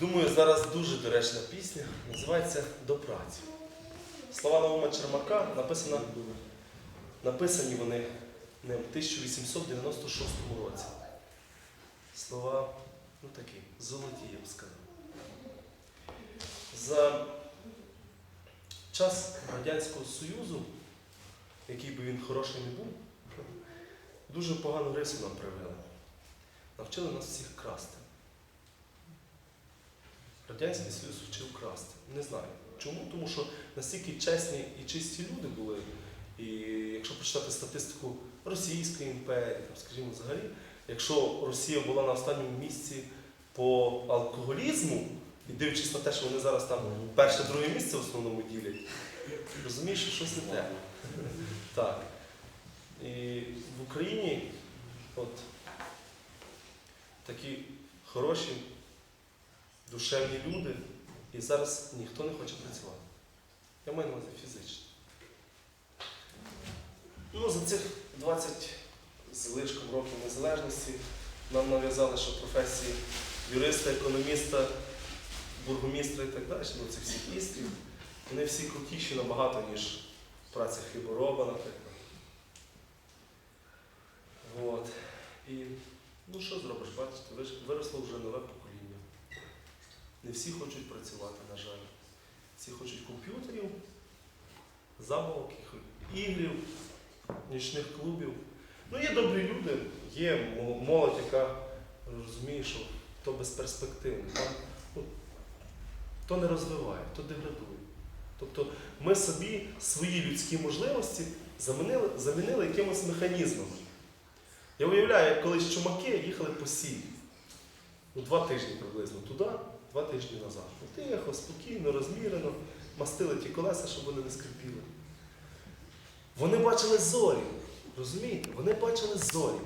Думаю, зараз дуже доречна пісня. Називається До праці. Слова Наума Чермака написано, написані вони ним в 1896 році. Слова, ну такі, золоті, я б сказав. За час Радянського Союзу, який би він хороший не був, дуже погану рису нам привели. Навчили нас всіх красти. Радянський Союз вчив красти. Не знаю. Чому? Тому що настільки чесні і чисті люди були. І якщо почитати статистику Російської імперії, там, скажімо, взагалі, якщо Росія була на останньому місці по алкоголізму, і дивлячись на те, що вони зараз там перше-друге місце в основному ділять, розумієш, що щось не те. Так. І в Україні от такі хороші, душевні люди, і зараз ніхто не хоче працювати. Я маю на увазі фізично. Ну, за цих 20 з лишком років незалежності нам нав'язали, що професії юриста, економіста, бургомістра і так далі, ну цих всіх істрів, вони всі крутіші набагато, ніж праця хлібороба, наприклад. От. І ну що зробиш, бачите, виросло вже нове покоління. Не всі хочуть працювати, на жаль. Всі хочуть комп'ютерів, забавок, ігрів, нічних клубів. Ну, є добрі люди, є молодь, яка розуміє, що то безперспективно. Ну, то не розвиває, то деградує. Тобто ми собі свої людські можливості замінили, замінили якимось механізмами. Я уявляю, як колись чумаки їхали по сілі. Ну, два тижні приблизно туди, два тижні назад. Ну, Тихо, спокійно, розмірено, мастили ті колеса, щоб вони не скрипіли. Вони бачили зорі. Розумієте? Вони бачили зорі.